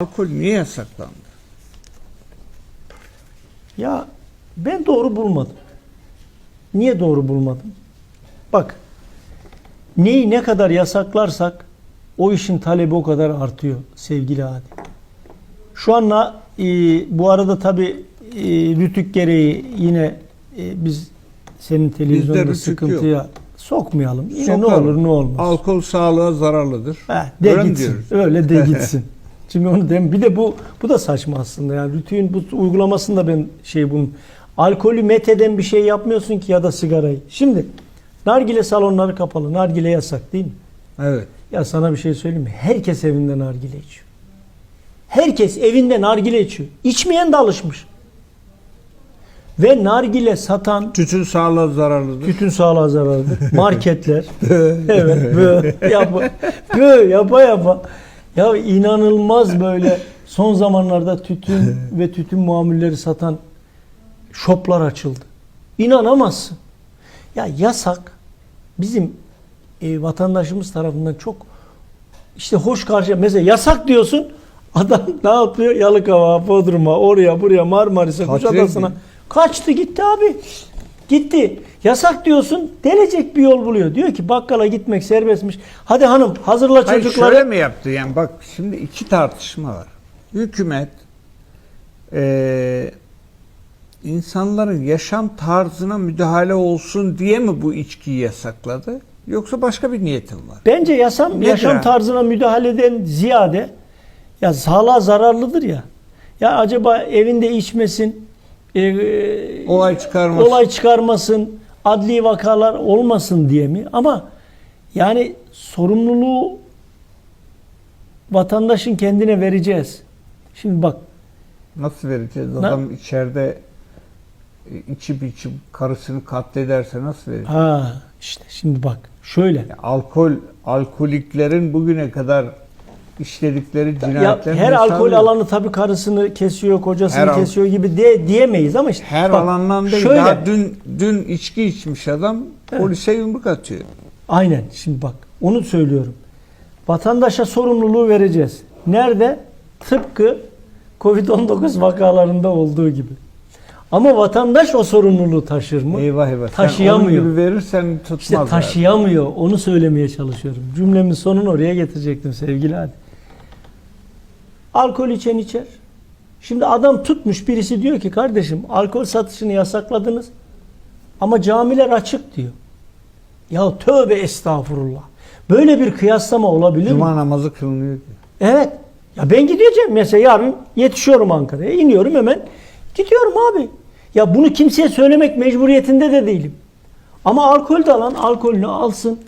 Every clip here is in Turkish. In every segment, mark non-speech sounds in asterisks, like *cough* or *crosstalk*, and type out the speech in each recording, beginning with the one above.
Alkol niye yasaklandı? Ya ben doğru bulmadım. Niye doğru bulmadım? Bak neyi ne kadar yasaklarsak o işin talebi o kadar artıyor sevgili Adi. Şu an e, bu arada tabi e, rütük gereği yine e, biz senin televizyonda sıkıntıya sokmayalım. Yine ne olur ne olmaz. Alkol sağlığa zararlıdır. Ha, de Öyle gitsin. Öyle de gitsin. *laughs* Şimdi onu dem bir de bu bu da saçma aslında yani rütüğün bu uygulamasında ben şey bunun alkolü met eden bir şey yapmıyorsun ki ya da sigarayı. Şimdi nargile salonları kapalı. Nargile yasak değil mi? Evet. Ya sana bir şey söyleyeyim mi? Herkes evinde nargile içiyor. Herkes evinde nargile içiyor. İçmeyen de alışmış. Ve nargile satan Tütün sağlığa zararlıdır. Tütün sağlığa zararlıdır. *laughs* Marketler. evet. Bö, yapa, bö, yapa yapa. Ya inanılmaz böyle son zamanlarda tütün *laughs* ve tütün mamulleri satan şoplar açıldı. İnanamazsın. Ya yasak bizim e, vatandaşımız tarafından çok işte hoş karşı mesela yasak diyorsun adam *laughs* ne yapıyor? Yalıkava, Bodrum'a, oraya buraya Marmaris'e, Kuşadası'na kaçtı gitti abi. Gitti. Yasak diyorsun. Delecek bir yol buluyor. Diyor ki bakkala gitmek serbestmiş. Hadi hanım hazırla Hayır çocukları. şöyle mi yaptı? Yani bak şimdi iki tartışma var. Hükümet eee, insanların yaşam tarzına müdahale olsun diye mi bu içkiyi yasakladı? Yoksa başka bir niyetim var. Bence yaşam, Nedir yaşam ha? tarzına müdahaleden ziyade ya sağlığa zararlıdır ya. Ya acaba evinde içmesin, e, Olay çıkarmasın. olay çıkarmasın, adli vakalar olmasın diye mi? Ama yani sorumluluğu vatandaşın kendine vereceğiz. Şimdi bak Nasıl vereceğiz? Adam içeride e, içip içip karısını katlederse nasıl vereceğiz? ha işte şimdi bak şöyle. Alkol, alkoliklerin bugüne kadar işledikleri Ya cinayetlerin her alkol alanı tabii karısını kesiyor, kocasını Her kesiyor gibi de diyemeyiz ama işte Her bak, alandan değil. Şöyle, Daha dün dün içki içmiş adam Evet. polise yumruk atıyor. Aynen şimdi bak onu söylüyorum. Vatandaşa sorumluluğu vereceğiz. Nerede? Tıpkı Covid-19 vakalarında olduğu gibi. Ama vatandaş o sorumluluğu taşır mı? Eyvah eyvah. Sen Taşıyamıyor. gibi verirsen tutmaz. İşte taşıyamıyor. Onu söylemeye çalışıyorum. Cümlemin sonunu oraya getirecektim sevgili Hadi. Alkol içen içer. Şimdi adam tutmuş birisi diyor ki kardeşim alkol satışını yasakladınız ama camiler açık diyor. Ya tövbe estağfurullah. Böyle bir kıyaslama olabilir Cuma mi? namazı kılınıyor ki. Evet. Ya ben gideceğim mesela yarın yetişiyorum Ankara'ya. iniyorum hemen. Gidiyorum abi. Ya bunu kimseye söylemek mecburiyetinde de değilim. Ama alkol de alan alkolünü alsın.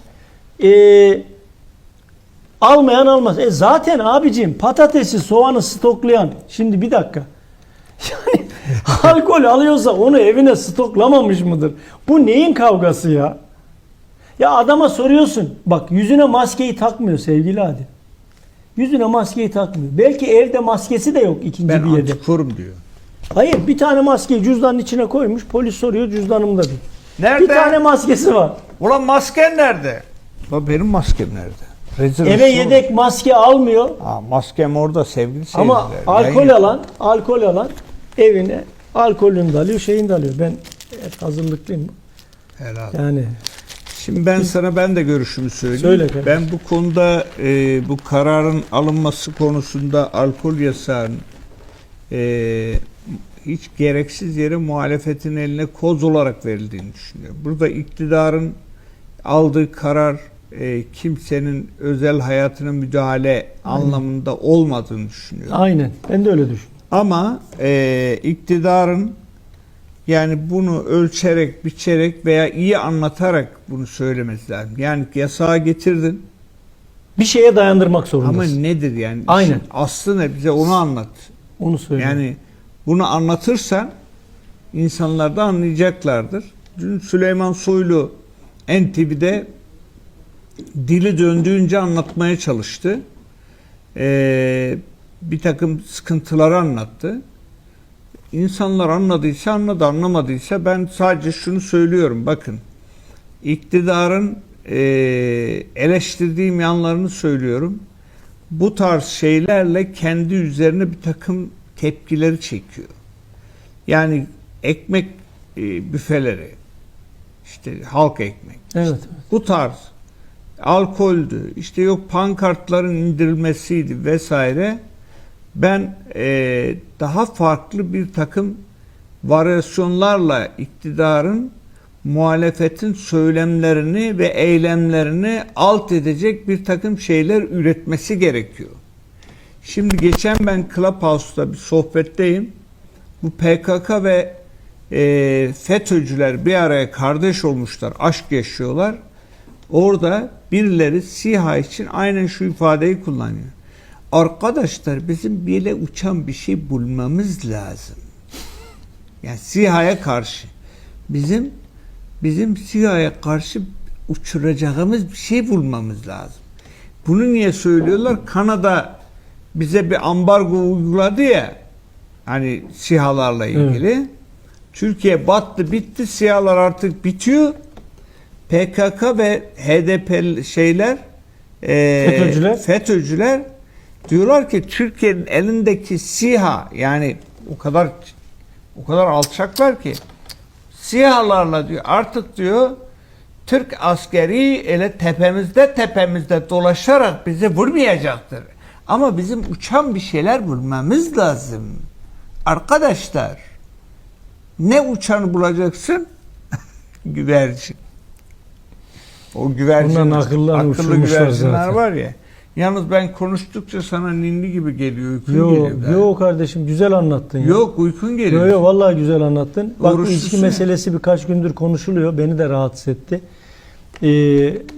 Ee, almayan almaz. E zaten abicim patatesi soğanı stoklayan. Şimdi bir dakika. *laughs* Yani alkol alıyorsa onu evine stoklamamış mıdır? Bu neyin kavgası ya? Ya adama soruyorsun. Bak yüzüne maskeyi takmıyor sevgili Adil. Yüzüne maskeyi takmıyor. Belki evde maskesi de yok ikinci Ben bir yerde. antikorum diyor. Hayır bir tane maskeyi cüzdanın içine koymuş. Polis soruyor cüzdanımda diyor. Nerede? Bir tane maskesi var. Ulan masken nerede? Ulan benim maskem nerede? Rezil Eve yedek maske almıyor. Aa, maskem orada sevgili Ama seyirciler. alkol Yayın- alan, alkol alan evine alkolünü de alıyor, şeyini de alıyor. Ben hep hazırlıklıyım. Helal. Yani Şimdi ben sana ben de görüşümü söyleyeyim. Söyle kardeşim. ben bu konuda e, bu kararın alınması konusunda alkol yasağının e, hiç gereksiz yere muhalefetin eline koz olarak verildiğini düşünüyorum. Burada iktidarın aldığı karar e, kimsenin özel hayatına müdahale anlamında olmadığını düşünüyorum. aynen. Ben de öyle düşünüyorum. Ama e, iktidarın yani bunu ölçerek, biçerek veya iyi anlatarak bunu söylemesi lazım. Yani yasağı getirdin Bir şeye dayandırmak ama zorundasın. nedir yani? Aynen. İşin Aslı ne? Bize onu anlat. Onu söylüyorum. Yani bunu anlatırsan insanlar da anlayacaklardır. Dün Süleyman Soylu NTV'de dili döndüğünce anlatmaya çalıştı. Ee, bir takım sıkıntıları anlattı. İnsanlar anladıysa anladı, anlamadıysa ben sadece şunu söylüyorum. Bakın, iktidarın e, eleştirdiğim yanlarını söylüyorum. bu tarz şeylerle kendi üzerine bir takım tepkileri çekiyor. Yani ekmek e, büfeleri, işte halk ekmek, Evet. evet. bu tarz alkoldü, işte yok pankartların indirilmesiydi vesaire. Ben e, daha farklı bir takım varyasyonlarla iktidarın muhalefetin söylemlerini ve eylemlerini alt edecek bir takım şeyler üretmesi gerekiyor. Şimdi geçen ben Clubhouse'da bir sohbetteyim. Bu PKK ve e, FETÖ'cüler bir araya kardeş olmuşlar, aşk yaşıyorlar. Orada birileri SİHA için aynen şu ifadeyi kullanıyor. Arkadaşlar bizim böyle uçan bir şey bulmamız lazım. Yani SİHA'ya karşı. Bizim bizim SİHA'ya karşı uçuracağımız bir şey bulmamız lazım. Bunu niye söylüyorlar? Kanada bize bir ambargo uyguladı ya hani SİHA'larla ilgili. Türkiye battı bitti SİHA'lar artık bitiyor. PKK ve HDP şeyler e, FETÖ'cüler. FETÖ'cüler diyorlar ki Türkiye'nin elindeki SİHA yani o kadar o kadar alçaklar ki SİHA'larla diyor artık diyor Türk askeri ele tepemizde tepemizde dolaşarak bizi vurmayacaktır. Ama bizim uçan bir şeyler bulmamız lazım. Arkadaşlar ne uçanı bulacaksın? *laughs* Güvercin. O güvercin, akıllı uçurmuşlar güvercinler zaten. var ya. Yalnız ben konuştukça sana ninni gibi geliyor, uykun Yok, geliyor. yok kardeşim güzel anlattın ya. Yok uykun geliyor. Yok yok vallahi güzel anlattın. Bak Oruçlusun ya. meselesi birkaç gündür konuşuluyor. Beni de rahatsız etti. Ee,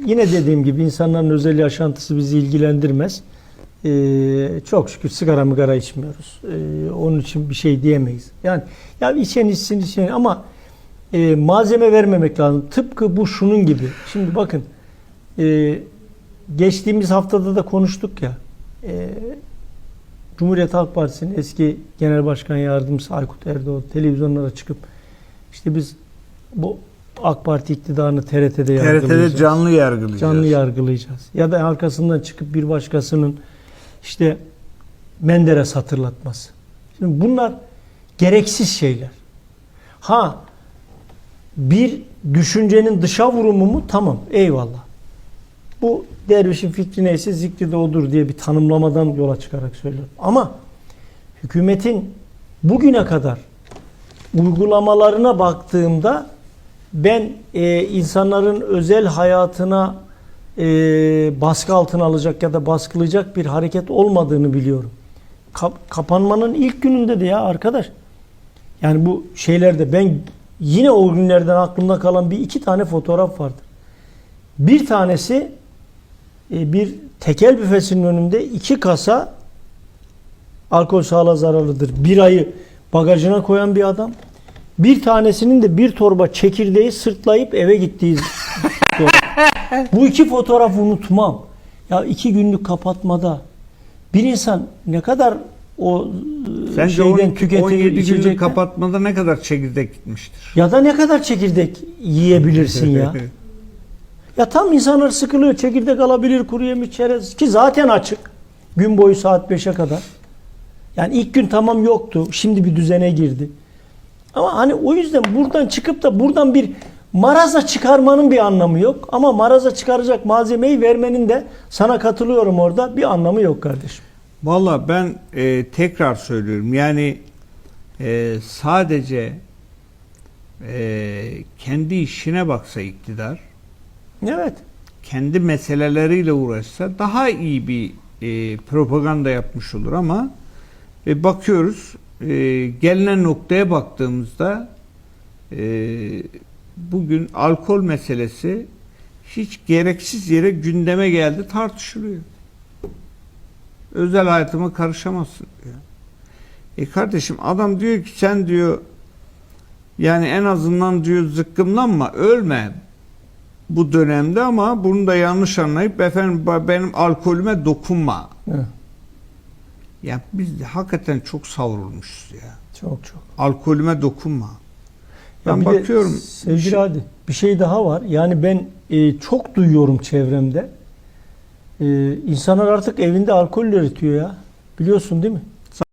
yine dediğim gibi insanların özel yaşantısı bizi ilgilendirmez. Ee, çok şükür sigara migara içmiyoruz. Ee, onun için bir şey diyemeyiz. Yani ya içen içsin içen ama e, malzeme vermemek lazım. Tıpkı bu şunun gibi. Şimdi bakın e, geçtiğimiz haftada da konuştuk ya. E, Cumhuriyet Halk Partisi'nin eski Genel Başkan Yardımcısı Aykut Erdoğan televizyonlara çıkıp işte biz bu AK Parti iktidarını TRT'de yargılayacağız. TRT'de canlı yargılayacağız. Canlı yargılayacağız. Ya da arkasından çıkıp bir başkasının işte Menderes hatırlatması. Şimdi bunlar gereksiz şeyler. Ha bir düşüncenin dışa vurumu mu? Tamam eyvallah. Bu dervişin fikri neyse zikri de odur diye bir tanımlamadan yola çıkarak söylüyorum. Ama hükümetin bugüne kadar uygulamalarına baktığımda ben e, insanların özel hayatına e, baskı altına alacak ya da baskılayacak bir hareket olmadığını biliyorum. Kap- kapanmanın ilk gününde de ya arkadaş. Yani bu şeylerde ben yine o günlerden aklımda kalan bir iki tane fotoğraf vardır. Bir tanesi e, bir tekel büfesinin önünde iki kasa alkol sağlığa zararlıdır. Birayı bagajına koyan bir adam. Bir tanesinin de bir torba çekirdeği sırtlayıp eve gittiği. Bu iki fotoğrafı unutmam. Ya iki günlük kapatmada bir insan ne kadar o e, Sence şeyden 17, tüketir 17 günlük içecekten kapatmada ne kadar çekirdek gitmiştir? ya da ne kadar çekirdek yiyebilirsin ya. *laughs* Ya tam insanlar sıkılıyor. Çekirdek alabilir, kuru yemiş, çerez ki zaten açık. Gün boyu saat 5'e kadar. Yani ilk gün tamam yoktu. Şimdi bir düzene girdi. Ama hani o yüzden buradan çıkıp da buradan bir maraza çıkarmanın bir anlamı yok. Ama maraza çıkaracak malzemeyi vermenin de sana katılıyorum orada bir anlamı yok kardeşim. Valla ben e, tekrar söylüyorum yani e, sadece e, kendi işine baksa iktidar Evet. kendi meseleleriyle uğraşsa daha iyi bir e, propaganda yapmış olur ama e, bakıyoruz e, gelinen noktaya baktığımızda e, bugün alkol meselesi hiç gereksiz yere gündeme geldi tartışılıyor. Özel hayatıma karışamazsın diyor. E kardeşim adam diyor ki sen diyor yani en azından diyor zıkkımlanma ölme bu dönemde ama bunu da yanlış anlayıp efendim benim alkolüme dokunma. Evet. Ya biz de hakikaten çok savrulmuşuz ya. Çok çok. Alkolüme dokunma. Ya Ben bir de bakıyorum. sevgili Hadi bir şey daha var. Yani ben e, çok duyuyorum çevremde. Ee, insanlar artık evinde alkol üretiyor ya. Biliyorsun değil mi?